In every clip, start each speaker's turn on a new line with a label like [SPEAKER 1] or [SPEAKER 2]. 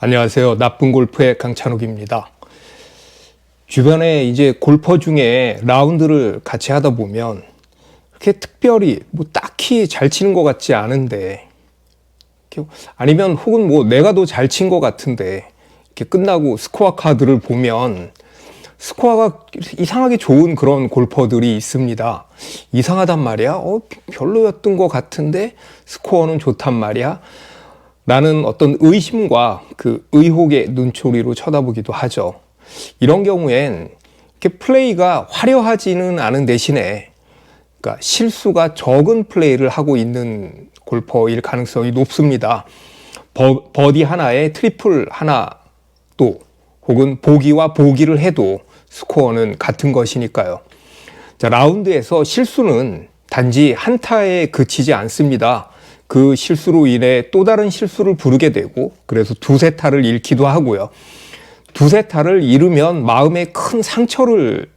[SPEAKER 1] 안녕하세요. 나쁜 골프의 강찬욱입니다. 주변에 이제 골퍼 중에 라운드를 같이 하다 보면 그렇게 특별히 뭐 딱히 잘 치는 것 같지 않은데 아니면 혹은 뭐 내가 더 잘 친 것 같은데 이렇게 끝나고 스코어 카드를 보면 스코어가 이상하게 좋은 그런 골퍼들이 있습니다. 이상하단 말이야. 어, 별로였던 것 같은데 스코어는 좋단 말이야. 라는 어떤 의심과 그 의혹의 눈초리로 쳐다보기도 하죠. 이런 경우엔 이렇게 플레이가 화려하지는 않은 대신에 그러니까 실수가 적은 플레이를 하고 있는 골퍼일 가능성이 높습니다. 버, 버디 하나에 트리플 하나 또 혹은 보기와 보기를 해도 스코어는 같은 것이니까요. 자, 라운드에서 실수는 단지 한타에 그치지 않습니다. 그 실수로 인해 또 다른 실수를 부르게 되고 그래서 두세 타를 잃기도 하고요. 두세 타를 잃으면 마음에 큰 상처를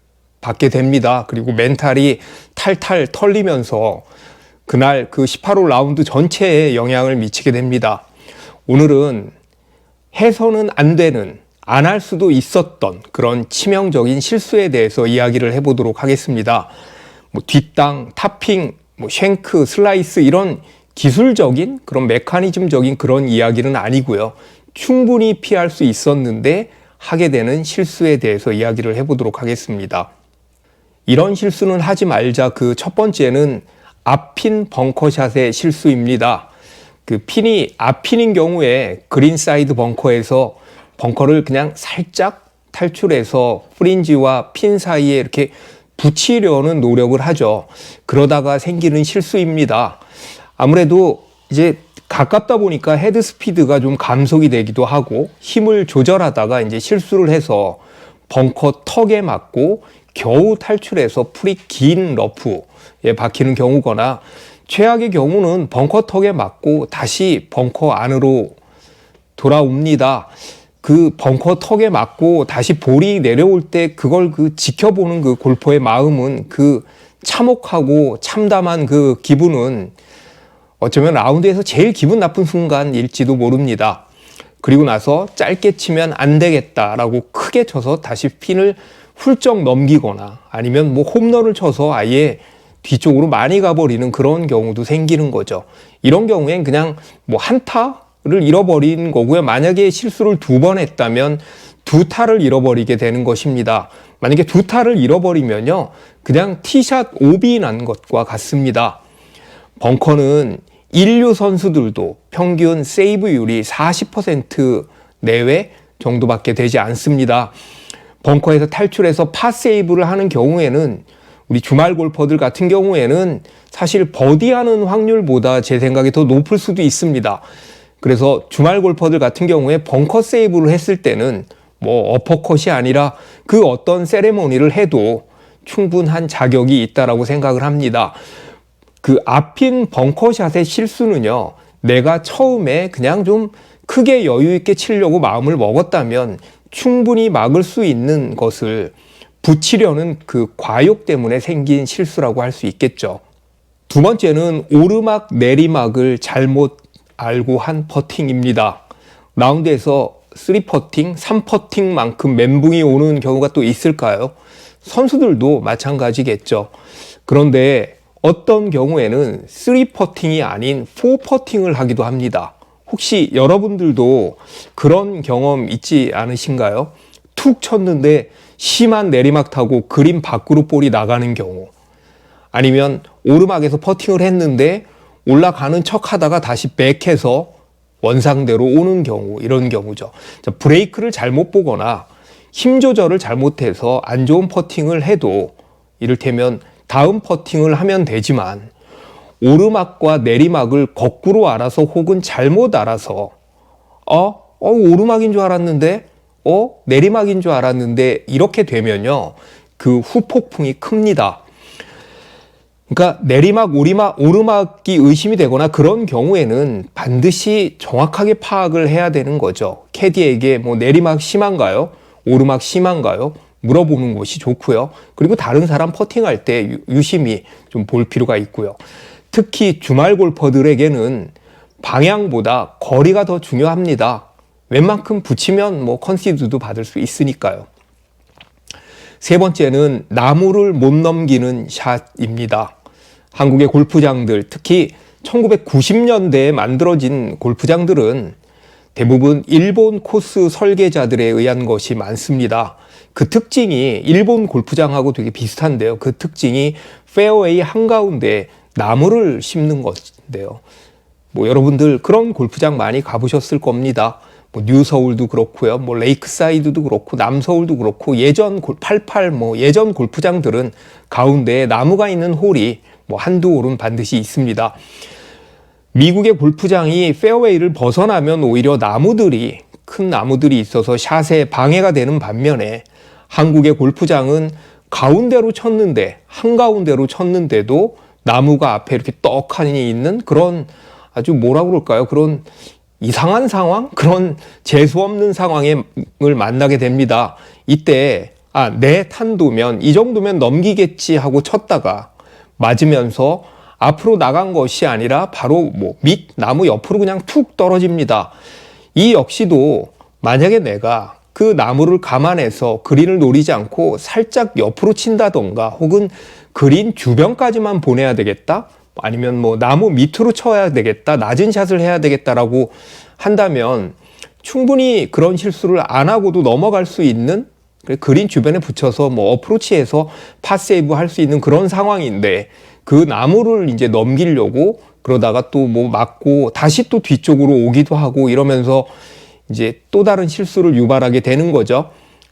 [SPEAKER 1] 받게 됩니다. 그리고 멘탈이 탈탈 털리면서 그날 그 18홀 라운드 전체에 영향을 미치게 됩니다. 오늘은 해서는 안 되는 안 할 수도 있었던 그런 치명적인 실수에 대해서 이야기를 해보도록 하겠습니다. 뭐 뒷땅, 타핑, 뭐 쉔크, 슬라이스 이런 기술적인 그런 메커니즘적인 그런 이야기는 아니고요. 충분히 피할 수 있었는데 하게 되는 실수에 대해서 이야기를 해보도록 하겠습니다. 이런 실수는 하지 말자. 그 첫 번째는 앞핀 벙커샷의 실수입니다. 그 핀이 앞핀인 경우에 그린 사이드 벙커에서 벙커를 그냥 살짝 탈출해서 프린지와 핀 사이에 이렇게 붙이려는 노력을 하죠. 그러다가 생기는 실수입니다. 아무래도 이제 가깝다 보니까 헤드 스피드가 좀 감속이 되기도 하고 힘을 조절하다가 이제 실수를 해서 벙커 턱에 맞고 겨우 탈출해서 풀이 긴 러프에 박히는 경우거나 최악의 경우는 벙커 턱에 맞고 다시 벙커 안으로 돌아옵니다. 그 벙커 턱에 맞고 다시 볼이 내려올 때 그걸 그 지켜보는 그 골퍼의 마음은 그 참혹하고 참담한 그 기분은 어쩌면 라운드에서 제일 기분 나쁜 순간일지도 모릅니다. 그리고 나서 짧게 치면 안 되겠다라고 크게 쳐서 다시 핀을 훌쩍 넘기거나 아니면 뭐 홈런을 쳐서 아예 뒤쪽으로 많이 가버리는 그런 경우도 생기는 거죠. 이런 경우엔 그냥 뭐 한타를 잃어버린 거고요. 만약에 실수를 두 번 했다면 두 타를 잃어버리게 되는 것입니다. 만약에 두 타를 잃어버리면요. 그냥 티샷 오비 난 것과 같습니다. 벙커는 인류 선수들도 평균 세이브율이 40% 내외 정도밖에 되지 않습니다. 벙커에서 탈출해서 파 세이브를 하는 경우에는 우리 주말 골퍼들 같은 경우에는 사실 버디하는 확률보다 제 생각에 더 높을 수도 있습니다. 그래서 주말 골퍼들 같은 경우에 벙커 세이브를 했을 때는 뭐 어퍼컷이 아니라 그 어떤 세레모니를 해도 충분한 자격이 있다라고 생각을 합니다. 그 앞인 벙커샷의 실수는요, 내가 처음에 그냥 좀 크게 여유 있게 치려고 마음을 먹었다면 충분히 막을 수 있는 것을 붙이려는 그 과욕 때문에 생긴 실수라고 할 수 있겠죠. 두 번째는 오르막 내리막을 잘못 알고 한 퍼팅입니다. 라운드에서 3퍼팅, 3퍼팅만큼 멘붕이 오는 경우가 또 있을까요? 선수들도 마찬가지겠죠. 그런데 어떤 경우에는 3퍼팅이 아닌 4퍼팅을 하기도 합니다. 혹시 여러분들도 그런 경험 있지 않으신가요? 툭 쳤는데 심한 내리막 타고 그림 밖으로 볼이 나가는 경우. 아니면 오르막에서 퍼팅을 했는데 올라가는 척 하다가 다시 백해서 원상대로 오는 경우, 이런 경우죠. 자, 브레이크를 잘못 보거나 힘 조절을 잘못해서 안 좋은 퍼팅을 해도 이를테면 다음 퍼팅을 하면 되지만 오르막과 내리막을 거꾸로 알아서 혹은 잘못 알아서 어, 어 오르막인 줄 알았는데 어 내리막인 줄 알았는데 이렇게 되면요 그 후폭풍이 큽니다. 그러니까 내리막, 오리막, 오르막이 의심이 되거나 그런 경우에는 반드시 정확하게 파악을 해야 되는 거죠. 캐디에게 뭐 내리막 심한가요? 오르막 심한가요? 물어보는 것이 좋고요. 그리고 다른 사람 퍼팅할 때 유심히 좀 볼 필요가 있고요. 특히 주말 골퍼들에게는 방향보다 거리가 더 중요합니다. 웬만큼 붙이면 뭐 컨시드도 받을 수 있으니까요. 세 번째는 나무를 못 넘기는 샷입니다. 한국의 골프장들, 특히 1990년대에 만들어진 골프장들은 대부분 일본 코스 설계자들에 의한 것이 많습니다. 그 특징이 일본 골프장하고 되게 비슷한데요. 그 특징이 페어웨이 한가운데 나무를 심는 것인데요. 뭐 여러분들 그런 골프장 많이 가보셨을 겁니다. 뭐 뉴서울도 그렇고요. 뭐 레이크사이드도 그렇고 남서울도 그렇고 예전 88 뭐 예전 골프장들은 가운데에 나무가 있는 홀이 뭐 한두 홀은 반드시 있습니다. 미국의 골프장이 페어웨이를 벗어나면 오히려 나무들이 큰 나무들이 있어서 샷에 방해가 되는 반면에 한국의 골프장은 가운데로 쳤는데 한가운데로 쳤는데도 나무가 앞에 이렇게 떡하니 있는 그런 아주 뭐라 그럴까요? 그런 이상한 상황? 그런 재수 없는 상황을 만나게 됩니다. 이때 아, 내 탄도면 이 정도면 넘기겠지 하고 쳤다가 맞으면서 앞으로 나간 것이 아니라 바로 뭐 밑 나무 옆으로 그냥 툭 떨어집니다. 이 역시도 만약에 내가 그 나무를 감안해서 그린을 노리지 않고 살짝 옆으로 친다던가 혹은 그린 주변까지만 보내야 되겠다? 아니면 뭐 나무 밑으로 쳐야 되겠다, 낮은 샷을 해야 되겠다라고 한다면 충분히 그런 실수를 안 하고도 넘어갈 수 있는 그린 주변에 붙여서 뭐 어프로치해서 파세이브 할 수 있는 그런 상황인데 그 나무를 이제 넘기려고 그러다가 또 뭐 맞고 다시 또 뒤쪽으로 오기도 하고 이러면서 이제 또 다른 실수를 유발하게 되는 거죠.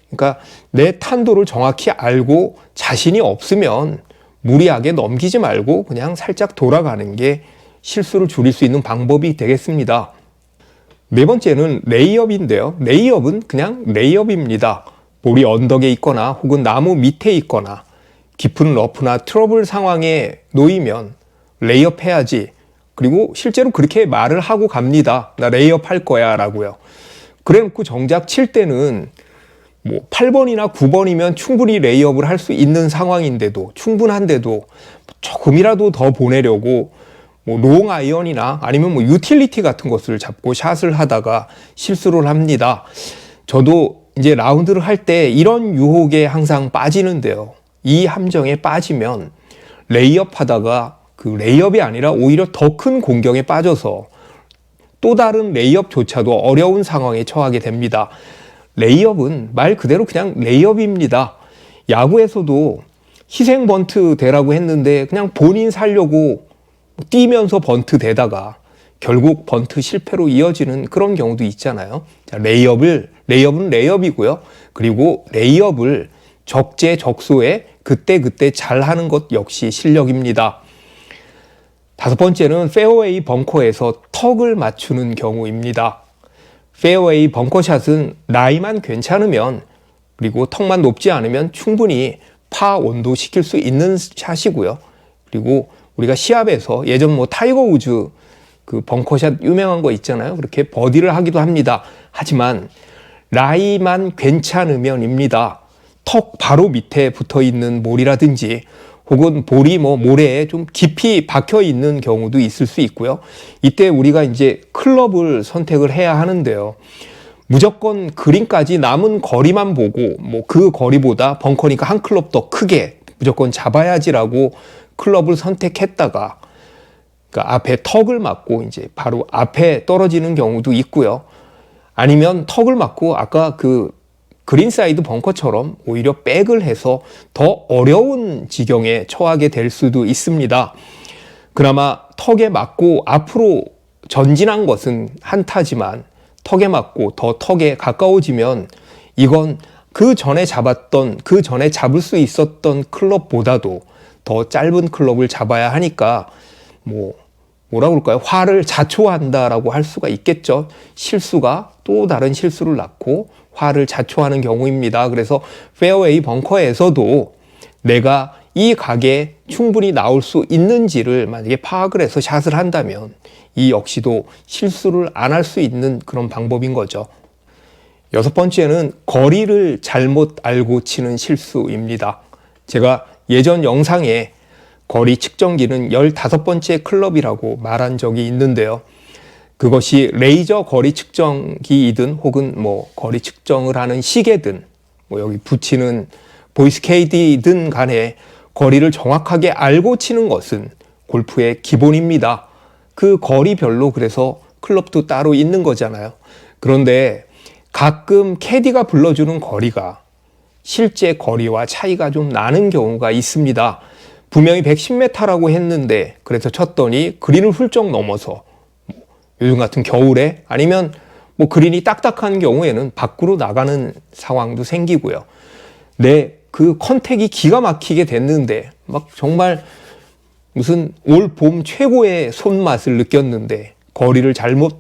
[SPEAKER 1] 그러니까 내 탄도를 정확히 알고 자신이 없으면 무리하게 넘기지 말고 그냥 살짝 돌아가는 게 실수를 줄일 수 있는 방법이 되겠습니다. 네 번째는 레이업인데요. 레이업은 그냥 레이업입니다. 볼이 언덕에 있거나 혹은 나무 밑에 있거나 깊은 러프나 트러블 상황에 놓이면 레이업 해야지. 그리고 실제로 그렇게 말을 하고 갑니다. 나 레이업 할 거야 라고요. 그래 놓고 정작 칠 때는 뭐 8번이나 9번이면 충분히 레이업을 할 수 있는 상황인데도 충분한데도 조금이라도 더 보내려고 뭐 롱 아이언이나 아니면 뭐 유틸리티 같은 것을 잡고 샷을 하다가 실수를 합니다. 저도 이제 라운드를 할 때 이런 유혹에 항상 빠지는데요. 이 함정에 빠지면 레이업 하다가 그 레이업이 아니라 오히려 더 큰 공격에 빠져서 또 다른 레이업조차도 어려운 상황에 처하게 됩니다. 레이업은 말 그대로 그냥 레이업입니다. 야구에서도 희생 번트 대라고 했는데 그냥 본인 살려고 뛰면서 번트 대다가 결국 번트 실패로 이어지는 그런 경우도 있잖아요. 자, 레이업을 레이업은 레이업이고요. 그리고 레이업을 적재적소에 그때그때 잘 하는 것 역시 실력입니다. 다섯 번째는 페어웨이 벙커에서 턱을 맞추는 경우입니다. 페어웨이 벙커샷은 라이만 괜찮으면 그리고 턱만 높지 않으면 충분히 파 온도 시킬 수 있는 샷이고요. 그리고 우리가 시합에서 예전 뭐 타이거 우즈 그 벙커샷 유명한 거 있잖아요. 그렇게 버디를 하기도 합니다. 하지만 라이만 괜찮으면입니다. 턱 바로 밑에 붙어 있는 몰이라든지 혹은 볼이 뭐 모래에 좀 깊이 박혀 있는 경우도 있을 수 있고요. 이때 우리가 이제 클럽을 선택을 해야 하는데요. 무조건 그린까지 남은 거리만 보고 뭐 그 거리보다 벙커니까 한 클럽 더 크게 무조건 잡아야지라고 클럽을 선택했다가 그러니까 앞에 턱을 맞고 이제 바로 앞에 떨어지는 경우도 있고요. 아니면 턱을 맞고 아까 그 그린사이드 벙커처럼 오히려 백을 해서 더 어려운 지경에 처하게 될 수도 있습니다. 그나마 턱에 맞고 앞으로 전진한 것은 한타지만 턱에 맞고 더 턱에 가까워지면 이건 그 전에 잡았던 그 전에 잡을 수 있었던 클럽보다도 더 짧은 클럽을 잡아야 하니까 뭐 뭐라 그럴까요? 화를 자초한다라고 할 수가 있겠죠. 실수가 또 다른 실수를 낳고 화를 자초하는 경우입니다. 그래서 페어웨이 벙커에서도 내가 이 각에 충분히 나올 수 있는지를 만약에 파악을 해서 샷을 한다면 이 역시도 실수를 안 할 수 있는 그런 방법인 거죠. 여섯 번째는 거리를 잘못 알고 치는 실수입니다. 제가 예전 영상에 거리 측정기는 15번째 클럽이라고 말한 적이 있는데요. 그것이 레이저 거리 측정기이든 혹은 뭐 거리 측정을 하는 시계든 뭐 여기 붙이는 보이스케이디든 간에 거리를 정확하게 알고 치는 것은 골프의 기본입니다. 그 거리별로 그래서 클럽도 따로 있는 거잖아요. 그런데 가끔 캐디가 불러주는 거리가 실제 거리와 차이가 좀 나는 경우가 있습니다. 분명히 110m라고 했는데 그래서 쳤더니 그린을 훌쩍 넘어서 뭐 요즘 같은 겨울에 아니면 뭐 그린이 딱딱한 경우에는 밖으로 나가는 상황도 생기고요. 내 그 컨택이 기가 막히게 됐는데 막 정말 무슨 올 봄 최고의 손맛을 느꼈는데 거리를 잘못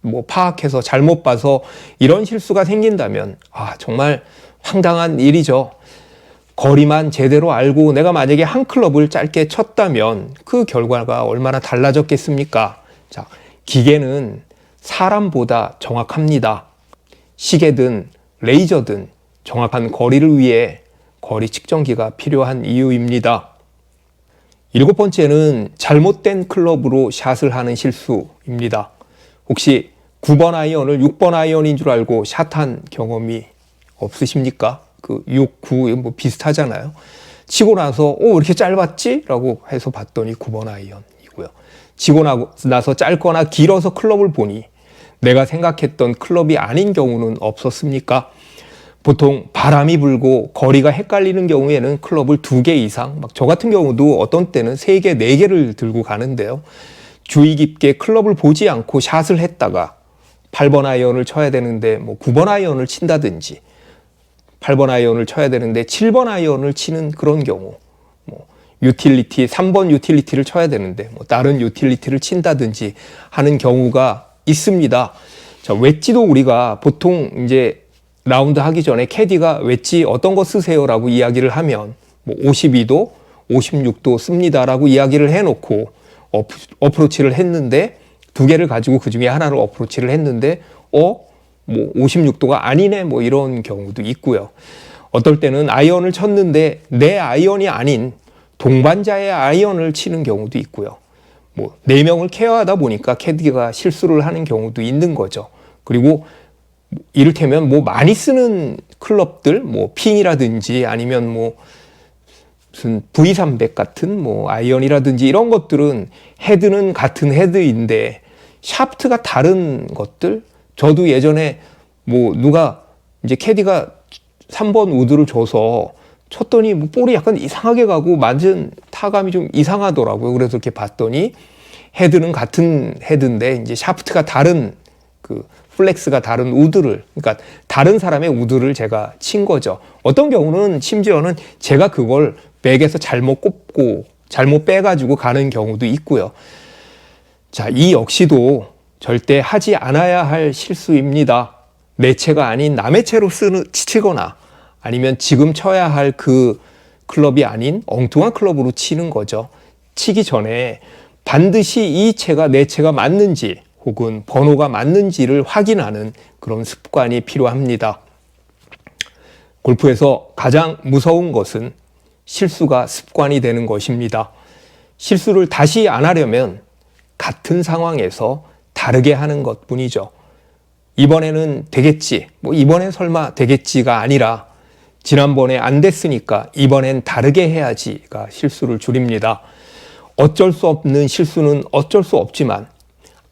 [SPEAKER 1] 뭐 파악해서 잘못 봐서 이런 실수가 생긴다면 아 정말 황당한 일이죠. 거리만 제대로 알고 내가 만약에 한 클럽을 짧게 쳤다면 그 결과가 얼마나 달라졌겠습니까? 자, 기계는 사람보다 정확합니다. 시계든 레이저든 정확한 거리를 위해 거리 측정기가 필요한 이유입니다. 일곱 번째는 잘못된 클럽으로 샷을 하는 실수입니다. 혹시 9번 아이언을 6번 아이언인 줄 알고 샷한 경험이 없으십니까? 그 6, 9, 뭐 비슷하잖아요. 치고 나서, 오, 왜 이렇게 짧았지? 라고 해서 봤더니 9번 아이언 치고 나서 짧거나 길어서 클럽을 보니 내가 생각했던 클럽이 아닌 경우는 없었습니까? 보통 바람이 불고 거리가 헷갈리는 경우에는 클럽을 두 개 이상, 막 저 같은 경우도 어떤 때는 세 개, 네 개를 들고 가는데요. 주의 깊게 클럽을 보지 않고 샷을 했다가 8번 아이언을 쳐야 되는데 뭐 9번 아이언을 친다든지 8번 아이언을 쳐야 되는데 7번 아이언을 치는 그런 경우 뭐 유틸리티 3번 유틸리티를 쳐야 되는데 뭐 다른 유틸리티를 친다든지 하는 경우가 있습니다. 자, 웨지도 우리가 보통 이제 라운드 하기 전에 캐디가 웨지 어떤 거 쓰세요라고 이야기를 하면 뭐 52도, 56도 씁니다라고 이야기를 해 놓고 어프, 어프로치를 했는데 두 개를 가지고 그 중에 하나를 어프로치를 했는데 어? 뭐 56도가 아니네 뭐 이런 경우도 있고요. 어떨 때는 아이언을 쳤는데 내 아이언이 아닌 동반자의 아이언을 치는 경우도 있고요. 뭐 네 명을 케어하다 보니까 캐디가 실수를 하는 경우도 있는 거죠. 그리고 이를테면 뭐 많이 쓰는 클럽들 뭐 핑이라든지 아니면 뭐 무슨 V300 같은 뭐 아이언이라든지 이런 것들은 헤드는 같은 헤드인데 샤프트가 다른 것들 저도 예전에 뭐 누가 이제 캐디가 3번 우드를 줘서 쳤더니 뭐 볼이 약간 이상하게 가고 맞은 타감이 좀 이상하더라고요. 그래서 이렇게 봤더니 헤드는 같은 헤드인데 이제 샤프트가 다른 그 플렉스가 다른 우드를 그러니까 다른 사람의 우드를 제가 친 거죠. 어떤 경우는 심지어는 제가 그걸 백에서 잘못 꼽고 잘못 빼가지고 가는 경우도 있고요. 자, 이 역시도 절대 하지 않아야 할 실수입니다. 내 채가 아닌 남의 채로 쓰는 치거나 아니면 지금 쳐야 할 그 클럽이 아닌 엉뚱한 클럽으로 치는 거죠. 치기 전에 반드시 이 채가 내 채가 맞는지 혹은 번호가 맞는지를 확인하는 그런 습관이 필요합니다. 골프에서 가장 무서운 것은 실수가 습관이 되는 것입니다. 실수를 다시 안 하려면 같은 상황에서 다르게 하는 것 뿐이죠. 이번에는 되겠지, 뭐 이번엔 설마 되겠지가 아니라 지난번에 안 됐으니까 이번엔 다르게 해야지가 실수를 줄입니다. 어쩔 수 없는 실수는 어쩔 수 없지만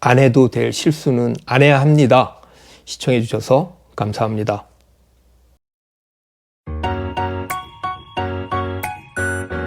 [SPEAKER 1] 안 해도 될 실수는 안 해야 합니다. 시청해 주셔서 감사합니다.